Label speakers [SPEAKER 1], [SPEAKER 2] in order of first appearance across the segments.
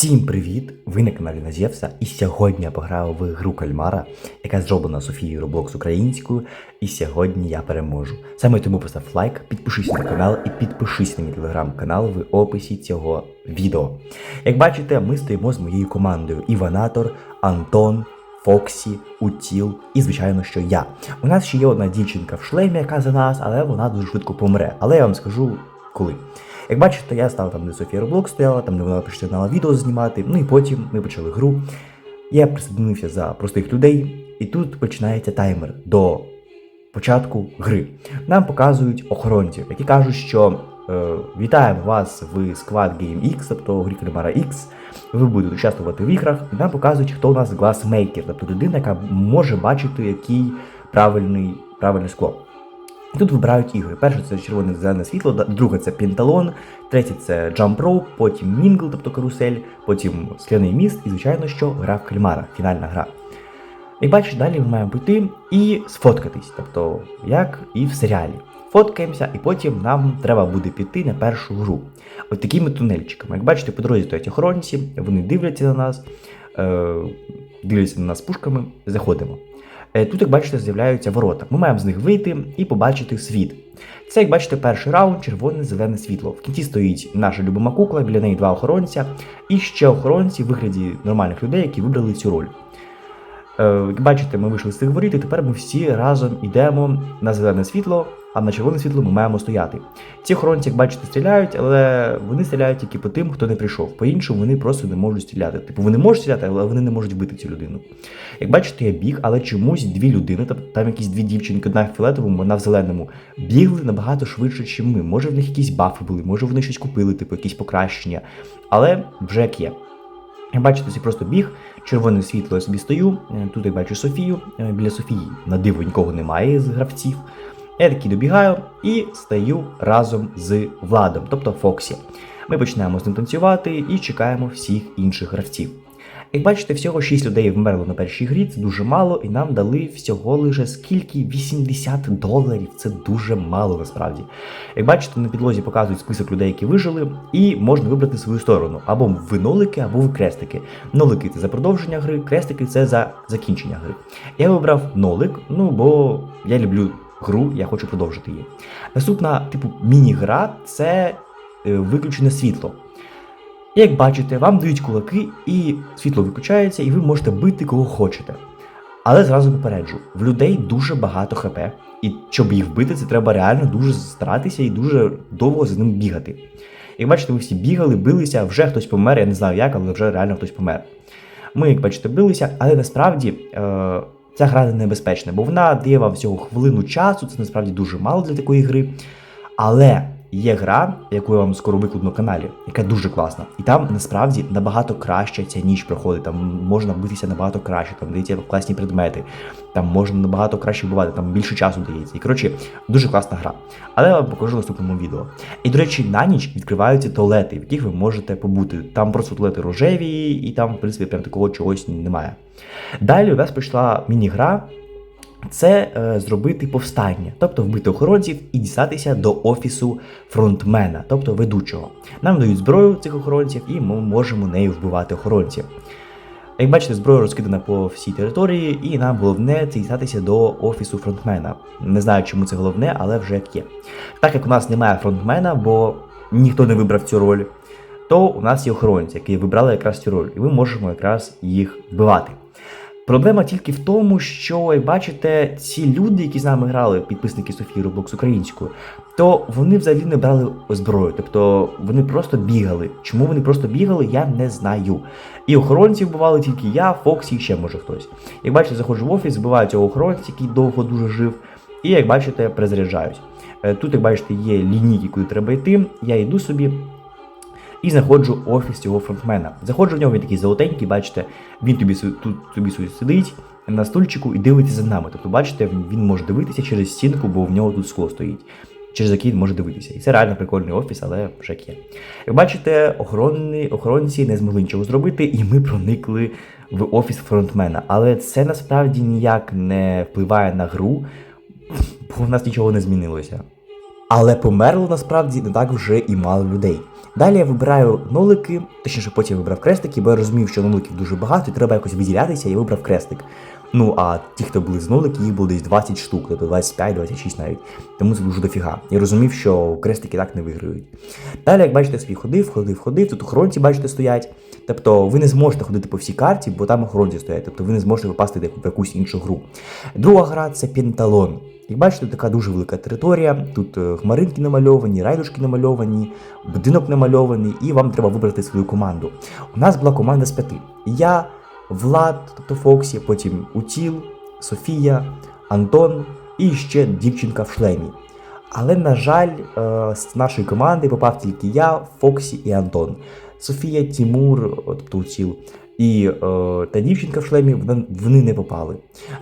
[SPEAKER 1] Всім привіт! Ви на каналі Назєвса, і сьогодні я пограв в гру Кальмара, яка зроблена Софією Roblox українською, і сьогодні я переможу. Саме тому постав лайк, підпишись на канал і підпишись на мій телеграм-канал в описі цього відео. Як бачите, ми стоїмо з моєю командою Іванатор, Антон, Фоксі, Утіл і, звичайно, що я. У нас ще є одна дівчинка в шлемі, яка за нас, але вона дуже швидко помре. Але я вам скажу коли. Як бачите, я став там, де Софія Роблок стояла, там де вона починала відео знімати. Ну і потім ми почали гру. Я присоединився за простих людей, і тут починається таймер до початку гри. Нам показують охоронців, які кажуть, що е, вітаємо вас в Squad Game X, тобто грі Кальмара X. Ви будете участвувати в іграх, і нам показують, хто у нас гласмейкер, тобто людина, яка може бачити, який правильний, правильне скло. І тут вибирають ігри. Перше це червоне зелене світло, друге це пенталон, третє це Jump Rope, потім Мінгл, тобто карусель, потім скляний міст і, звичайно, що гра в кальмара, фінальна гра. Як бачиш, далі ми маємо піти і сфоткатись, тобто як і в серіалі. Фоткаємося, і потім нам треба буде піти на першу гру. Ось такими тунельчиками. Як бачите, по дорозі стоять охоронці, вони дивляться на нас, е, дивляться на нас пушками, заходимо. Е, Тут, як бачите, з'являються ворота. Ми маємо з них вийти і побачити світ. Це, як бачите, перший раунд червоне зелене світло. В кінці стоїть наша любима кукла, біля неї два охоронця, і ще охоронці в вигляді нормальних людей, які вибрали цю роль. Е, Як бачите, ми вийшли з цих воріт, і тепер ми всі разом йдемо на зелене світло, а на червоне світло ми маємо стояти. Ці охоронці, як бачите, стріляють, але вони стріляють тільки по тим, хто не прийшов. По-іншому вони просто не можуть стріляти. Типу вони можуть стріляти, але вони не можуть вбити цю людину. Як бачите, я біг, але чомусь дві людини, там якісь дві дівчинки, одна в фіолетовому, одна в зеленому, бігли набагато швидше, ніж ми. Може в них якісь бафи були, може вони щось купили, типу якісь покращення. Але вже як є. Як бачите, це просто біг, червоне світло я собі стою. е, Тут я бачу Софію. е, Біля Софії на диво нікого немає з гравців. Я такий добігаю і стаю разом з Владом, тобто Фоксі. Ми починаємо з ним танцювати і чекаємо всіх інших гравців. Як бачите, всього 6 людей вмерло на першій грі, це дуже мало, і нам дали всього лише скільки 80 доларів. Це дуже мало насправді. Як бачите, на підлозі показують список людей, які вижили, і можна вибрати свою сторону. Або ви нолики, або ви крестики. Нолики це за продовження гри, крестики це за закінчення гри. Я вибрав нолик, ну бо я люблю гру, я хочу продовжити її. Наступна, типу, міні-гра це е, виключене світло. Як бачите, вам дають кулаки, і світло виключається, і ви можете бити кого хочете. Але зразу попереджу, в людей дуже багато хп, і щоб їх вбити, це треба реально дуже старатися і дуже довго за ним бігати. Як бачите, ми всі бігали, билися, вже хтось помер, я не знаю як, але вже реально хтось помер. Ми, як бачите, билися, але насправді е, ця гра небезпечна, бо вона дає вам всього хвилину часу, це насправді дуже мало для такої гри. Але є гра, яку я вам скоро викладу на каналі, яка дуже класна. І там насправді набагато краще ця ніч проходить. Там можна битися набагато краще, там дається класні предмети, там можна набагато краще вбивати, там більше часу дається. І коротше, дуже класна гра. Але я вам покажу в наступному відео. І, до речі, на ніч відкриваються туалети, в яких ви можете побути. Там просто туалети рожеві, і там, в принципі, прям такого чогось немає. Далі у нас прийшла міні-гра. Це е, зробити повстання, тобто вбити охоронців і дістатися до офісу фронтмена, тобто ведучого. Нам дають зброю цих охоронців, і ми можемо нею вбивати охоронців. Як бачите, зброя розкидана по всій території, і нам головне це дістатися до офісу фронтмена. Не знаю, чому це головне, але вже як є. Так як у нас немає фронтмена, бо ніхто не вибрав цю роль, то у нас є охоронці, які вибрали якраз цю роль, і ми можемо якраз їх вбивати. Проблема тільки в тому, що, як бачите, ці люди, які з нами грали, підписники Софії Roblox українською, то вони взагалі не брали зброю. Тобто вони просто бігали. Чому вони просто бігали, я не знаю. І охоронців вбивали тільки я, Фоксі і ще може хтось. Як бачите, заходжу в офіс, збиваю цього охоронця, який довго дуже жив, і як бачите, перезаряджають. Е, Тут, як бачите, є лінійки, куди треба йти. Я йду собі, і знаходжу офіс цього фронтмена. Заходжу в нього, він такий золотенький, бачите, він тобі тут тобі сидить на стульчику і дивиться за нами. Тобто, бачите, він- може дивитися через стінку, бо в нього тут скло стоїть. Через який він може дивитися. І це реально прикольний офіс, але вже є. Як бачите, охоронні, охоронці не змогли нічого зробити, і ми проникли в офіс фронтмена. Але це насправді ніяк не впливає на гру, бо в нас нічого не змінилося. Але померло насправді не так вже і мало людей. Далі я вибираю нолики, точніше потім вибрав крестики, бо я розумів, що ноликів дуже багато, і треба якось виділятися, я вибрав крестик. Ну а ті, хто були з нолики, їх було десь 20 штук, тобто 25-26 навіть. Тому це дуже дофіга. Я розумів, що крестики так не виграють. Далі, як бачите, свій ходив, ходив, ходив. Тут охоронці, бачите, стоять. Тобто ви не зможете ходити по всій карті, бо там охоронці стоять. Тобто ви не зможете попасти в якусь іншу гру. Друга гра це Пенталон. Як бачите, така дуже велика територія. Тут е, хмаринки намальовані, райдушки намальовані, будинок намальований, і вам треба вибрати свою команду. У нас була команда з п'яти. Я, Влад, тобто Фоксі, потім Утіл, Софія, Антон і ще дівчинка в шлемі. Але, на жаль, е, з нашої команди попав тільки я, Фоксі і Антон. Софія, Тімур, тобто Утіл, і е, та дівчинка в шлемі вони не попали.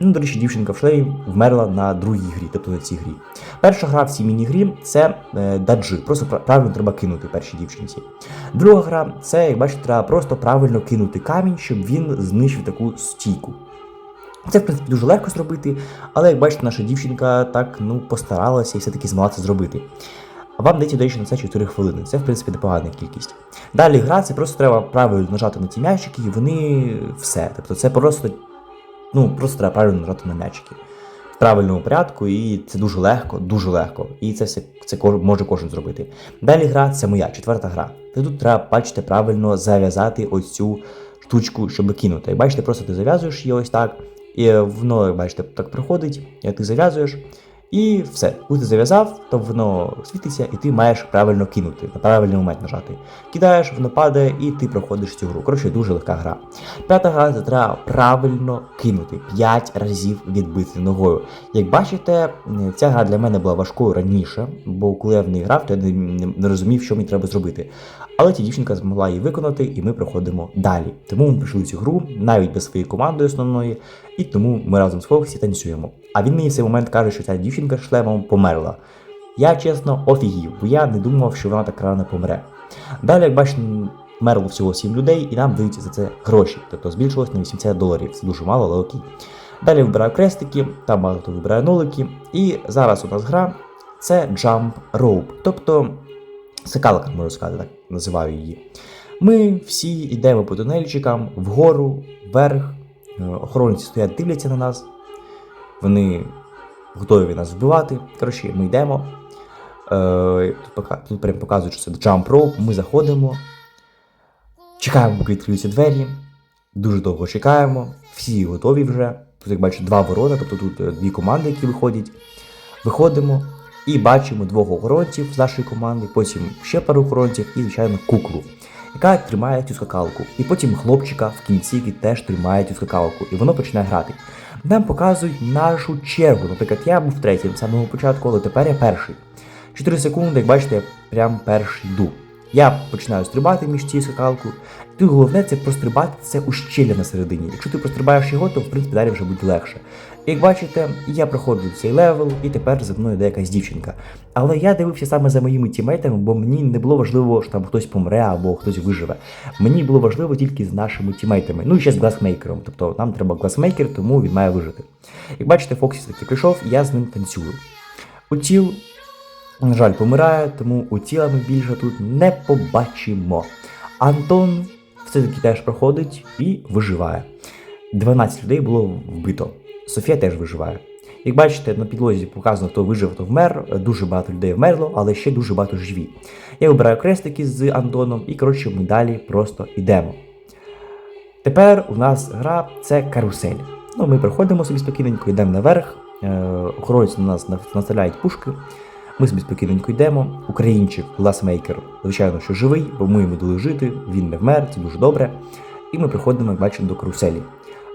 [SPEAKER 1] Ну, до речі, дівчинка в шлемі вмерла на другій грі, тобто на цій грі. Перша гра в цій міні-грі це е, даджи. Просто правильно треба кинути першій дівчинці. Друга гра це, як бачите, треба просто правильно кинути камінь, щоб він знищив таку стійку. Це, в принципі, дуже легко зробити, але як бачите, наша дівчинка так ну, постаралася і все-таки змогла це зробити. Вам дається, до на це 4 хвилини. Це, в принципі, непогана кількість. Далі гра, це просто треба правильно нажати на ті м'ячики, і вони все. Тобто це просто, ну, просто треба правильно нажати на м'ячики. В правильному порядку, і це дуже легко, дуже легко. І це все це може кожен зробити. Далі гра це моя четверта гра. Тут треба, бачите, правильно зав'язати ось цю штучку, щоб кинути. Як бачите, просто ти зав'язуєш її ось так, і воно, як бачите, так проходить, і ти зав'язуєш. І все, коли ти зав'язав, то воно світиться, і ти маєш правильно кинути, на правильний момент нажати. Кидаєш, воно падає, і ти проходиш цю гру. Коротше, дуже легка гра. П'ята гра це треба правильно кинути 5 разів відбити ногою. Як бачите, ця гра для мене була важкою раніше, бо коли я в неї грав, то я не розумів, що мені треба зробити. Але ця дівчинка змогла її виконати, і ми проходимо далі. Тому ми пройшли цю гру навіть без своєї команди основної, і тому ми разом з Фоксі танцюємо. А він мені в цей момент каже, що ця дівчинка шлемом померла. Я чесно офігів, бо я не думав, що вона так рано помре. Далі, як бачите, мерlo всього 7 людей, і нам дають за це гроші. Тобто збільшилось на 80 доларів. Це дуже мало, але окей. Далі вибираю крестики, там багато хто вибирає нолики. І зараз у нас гра це Jump Rope. Тобто секалка, можна сказати, так називаю її. Ми всі йдемо по тунельчикам вгору, вверх. Е, Охоронці стоять, дивляться на нас. Вони готові нас вбивати. Коротше, ми йдемо. Е, Тут, прям показують, що це jump rope. Ми заходимо. Чекаємо, поки відкриються двері. Дуже довго чекаємо. Всі готові вже. Тут, як бачите, два ворота, тобто тут е, дві команди, які виходять. Виходимо і бачимо двох охоронців з нашої команди, потім ще пару охоронців і, звичайно, куклу, яка тримає цю скакалку. І потім хлопчика в кінці, який теж тримає цю скакалку, і воно починає грати. Нам показують нашу чергу. Наприклад, я був третім з самого початку, але тепер я перший. 4 секунди, як бачите, я прям перший йду. Я починаю стрибати між цією скакалкою. І тут головне це прострибати це ущелля на середині. Якщо ти прострибаєш його, то в принципі далі вже буде легше. Як бачите, я проходжу цей левел, і тепер за мною йде якась дівчинка. Але я дивився саме за моїми тімейтами, бо мені не було важливо, що там хтось помре або хтось виживе. Мені було важливо тільки з нашими тімейтами. Ну і ще з гласмейкером. Тобто нам треба гласмейкер, тому він має вижити. Як бачите, Фоксі таки прийшов, я з ним танцюю. Утіл, на жаль, помирає, тому у тіла ми більше тут не побачимо. Антон все-таки теж проходить і виживає. 12 людей було вбито. Софія теж виживає. Як бачите, на підлозі показано, хто вижив, хто вмер. Дуже багато людей вмерло, але ще дуже багато живі. Я вибираю крестики з Антоном, і коротше ми далі просто йдемо. Тепер у нас гра це карусель. Ну, ми проходимо собі спокійненько, йдемо наверх. Е, охоронці на нас наставляють пушки. Ми собі спокійненько йдемо. Українчик, гласмейкер, звичайно, що живий, бо ми йому дали жити, він не вмер, це дуже добре. І ми приходимо, як бачите, до каруселі.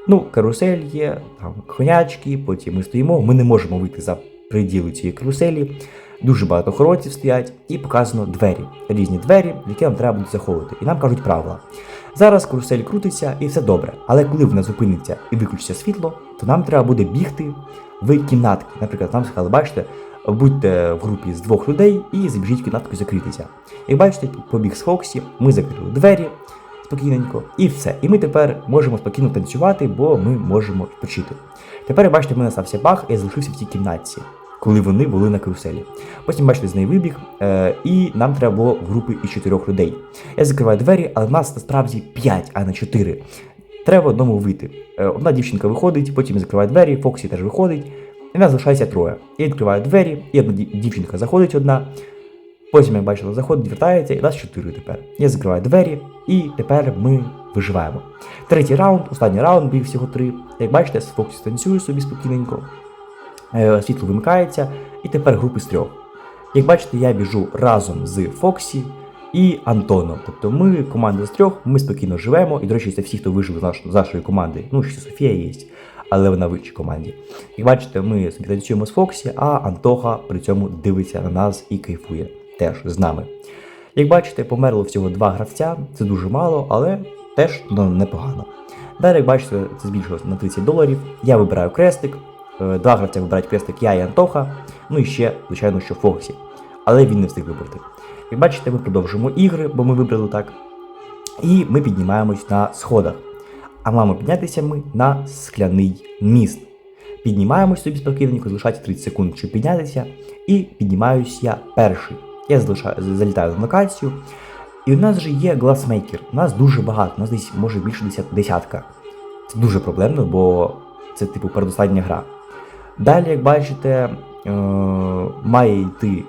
[SPEAKER 1] Ну, карусель є, там конячки, потім ми стоїмо, ми не можемо вийти за приділи цієї каруселі. Дуже багато охоронців стоять, і показано двері, різні двері, які нам треба буде заходити. І нам кажуть правила. Зараз карусель крутиться і все добре. Але коли вона зупиниться і виключиться світло, то нам треба буде бігти в кімнатки. Наприклад, нам сказали, бачите, будьте в групі з двох людей і забіжіть кімнатку закритися. Як бачите, побіг з Фоксі, ми закрили двері спокійненько, і все. І ми тепер можемо спокійно танцювати, бо ми можемо відпочити. Тепер, бачите, в мене стався баг, і я залишився в цій кімнатці. коли вони були на каруселі. Потім бачите, з неї вибіг, е, і нам треба було групи із чотирьох людей. Я закриваю двері, але в нас насправді 5, а не 4. Треба одному вийти. Е, Одна дівчинка виходить, потім закриває двері, Фоксі теж виходить, і нас залишається троє. Я відкриваю двері, і одна дівчинка заходить одна. Потім, як бачили, заходить, вертається, і нас чотири тепер. Я закриваю двері, і тепер ми виживаємо. Третій раунд, останній раунд, біг всього три. Як бачите, Фоксі танцює собі спокійненько. Е, Світло вимикається, і тепер групи з трьох. Як бачите, я біжу разом з Фоксі і Антоном. Тобто ми команда з трьох, ми спокійно живемо. І, до речі, це всі, хто вижив з наш- з нашої команди. Ну, ще Софія є, але вона в іншій команді. Як бачите, ми танцюємо з Фоксі, а Антоха при цьому дивиться на нас і кайфує теж з нами. Як бачите, померло всього два гравця, це дуже мало, але теж ну, непогано. Далі, як бачите, це збільшилося на 30 доларів. Я вибираю крестик. Е, Два гравця вибирають крестик, я і Антоха. Ну і ще, звичайно, що Фоксі. Але він не встиг вибрати. Як бачите, ми продовжуємо ігри, бо ми вибрали так. І ми піднімаємось на сходах. А маємо піднятися ми на скляний міст. Піднімаємось собі спокійненько, залишається 30 секунд, щоб піднятися. І піднімаюсь я перший. Я залишаю, залітаю на локацію. І у нас вже є гласмейкер. У нас дуже багато, у нас десь може більше десятка. Це дуже проблемно, бо це типу передостання гра. Далі, як бачите, е- має йти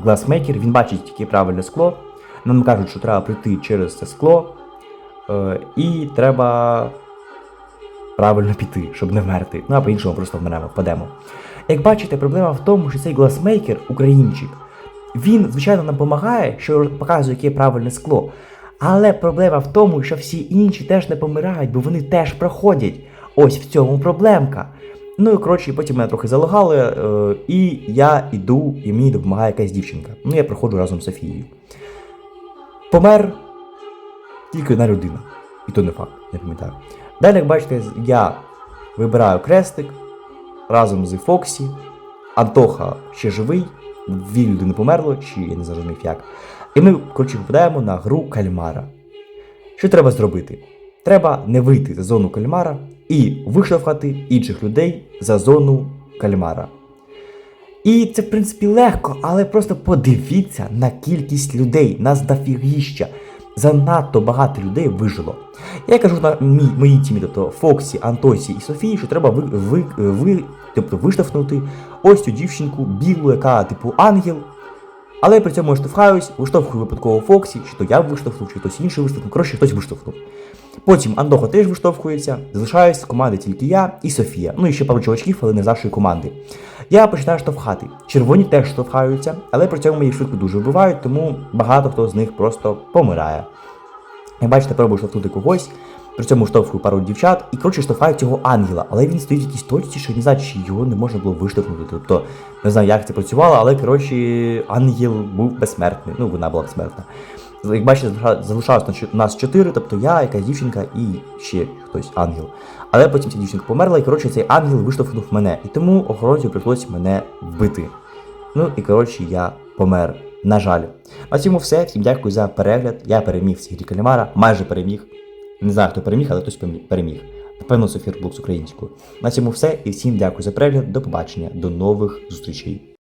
[SPEAKER 1] гласмейкер, він бачить тільки правильне скло. Нам кажуть, що треба пройти через це скло, е- і треба правильно піти, щоб не вмерти. Ну а по-іншому просто вмремо, впадемо. Як бачите, проблема в тому, що цей гласмейкер, українчик, він, звичайно, нам допомагає, що показує, яке правильне скло. Але проблема в тому, що всі інші теж не помирають, бо вони теж проходять. Ось в цьому проблемка. Ну і коротше, потім мене трохи залагали, е, і я йду, і мені допомагає якась дівчинка. Ну я проходжу разом з Софією. Помер тільки одна людина. І то не факт, я пам'ятаю. Далі, як бачите, я вибираю крестик разом з Фоксі. Антоха ще живий, дві людини померло, чи я не зрозумів як. І ми, коротше, попадаємо на гру кальмара. Що треба зробити? Треба не вийти за зону кальмара і виштовхати інших людей за зону кальмара. І це, в принципі, легко, але просто подивіться на кількість людей, нас дофігіща. Занадто багато людей вижило. Я кажу на мій, моїй тімі, тобто Фоксі, Антосі і Софії, що треба ви, ви, ви, тобто виштовхнути ось цю дівчинку білу, яка типу ангел. Але при цьому я штовхаюсь, виштовхую випадково Фоксі, чи то я виштовхнув, чи хтось інший виштовхнув. Коротше, хтось виштовхнув. Потім Андоха теж виштовхується, залишаюсь команди тільки я і Софія. Ну і ще пару чувачків, але не з нашої команди. Я починаю штовхати. Червоні теж штовхаються, але при цьому їх швидко дуже вбивають, тому багато хто з них просто помирає. Як бачите, пробую штовхнути когось, при цьому штовхую пару дівчат і коротше штовхаю цього ангела, але він стоїть в якійсь точці, що не знаю, чи його не можна було виштовхнути. Тобто не знаю, як це працювало, але коротше ангел був безсмертний. Ну, вона була безсмертна. Як бачите, залиша- залишалось нас чотири, тобто я, якась дівчинка і ще хтось ангел. Але потім ця дівчинка померла, і коротше цей ангел виштовхнув мене. І тому охоронцю прийшлося мене вбити. Ну і коротше я помер. На жаль. На цьому все. Всім дякую за перегляд. Я переміг в грі Калімара, майже переміг. Не знаю, хто переміг, але хтось переміг. Напевно, Софір Блокс українською. На цьому все і всім дякую за перегляд. До побачення, до нових зустрічей.